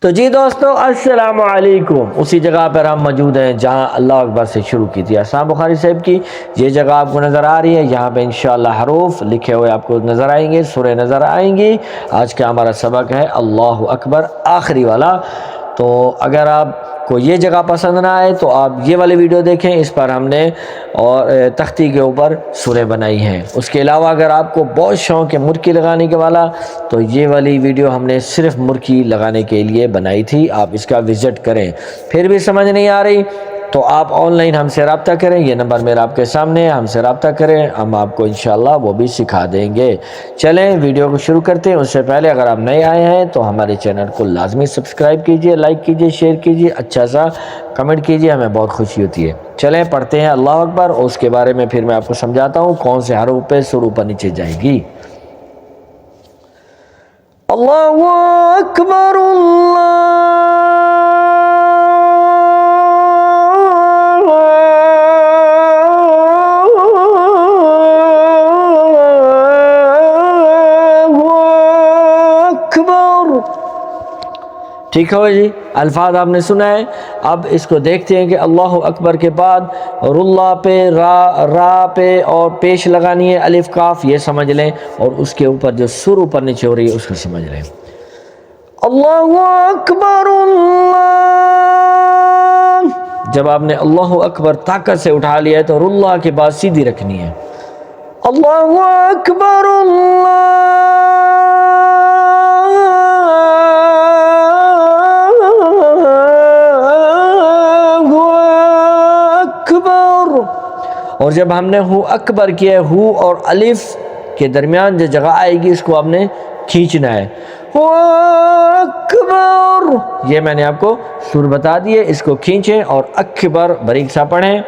تو جی دوستو، السلام علیکم۔ اسی جگہ پر ہم موجود ہیں جہاں اللہ اکبر سے شروع کی تھی۔ اسلام بخاری صاحب کی یہ جگہ آپ کو نظر آ رہی ہے۔ یہاں پہ انشاءاللہ حروف لکھے ہوئے آپ کو نظر آئیں گے، سورہ نظر آئیں گی۔ آج کا ہمارا سبق ہے اللہ اکبر، آخری والا۔ تو اگر آپ کو یہ جگہ پسند نہ آئے تو آپ یہ والی ویڈیو دیکھیں۔ اس پر ہم نے اور تختی کے اوپر سورہ بنائی ہیں۔ اس کے علاوہ اگر آپ کو بہت شوق ہے مرکی لگانے کے والا، تو یہ والی ویڈیو ہم نے صرف مرکی لگانے کے لیے بنائی تھی۔ آپ اس کا وزٹ کریں۔ پھر بھی سمجھ نہیں آ رہی۔ تو آپ آن لائن ہم سے رابطہ کریں، یہ نمبر میرا آپ کے سامنے ہے، ہم سے رابطہ کریں، ہم آپ کو انشاءاللہ وہ بھی سکھا دیں گے۔ چلیں ویڈیو کو شروع کرتے ہیں۔ اس سے پہلے اگر آپ نئے آئے ہیں تو ہمارے چینل کو لازمی سبسکرائب کیجیے، لائک کیجیے، شیئر کیجیے اچھا سا کمنٹ کیجیے، ہمیں بہت خوشی ہوتی ہے۔ چلیں پڑھتے ہیں اللہ اکبر اور اس کے بارے میں پھر میں آپ کو سمجھاتا ہوں کون سے حروف پہ سر اوپر نیچے جائے گی۔ اللہ اکبر، اللہ ٹھیک ہے جی؟ الفاظ آپ نے سنا ہے۔ اب اس کو دیکھتے ہیں کہ اللہ اکبر کے بعد رلا پہ، را را پہ اور پیش لگانی ہے، الف، کاف، یہ سمجھ لیں۔ اور اس کے اوپر جو سر اوپر نیچے ہو رہی ہے، اس کو سمجھ لیں۔ اللہ اکبر، اللہ۔ جب آپ نے اللہ اکبر طاقت سے اٹھا لیا ہے تو رلا کے بعد سیدھی رکھنی ہے۔ اللہ اکبر، اللہ۔ اور جب ہم نے ہو اکبر کیا ہے، ہو اور الف کے درمیان جو جگہ آئے گی، اس کو ہم نے کھینچنا ہے۔ ہو اکبر۔ یہ میں نے آپ کو سر بتا دیے، اس کو کھینچیں اور اکبر بریک سا پڑھیں۔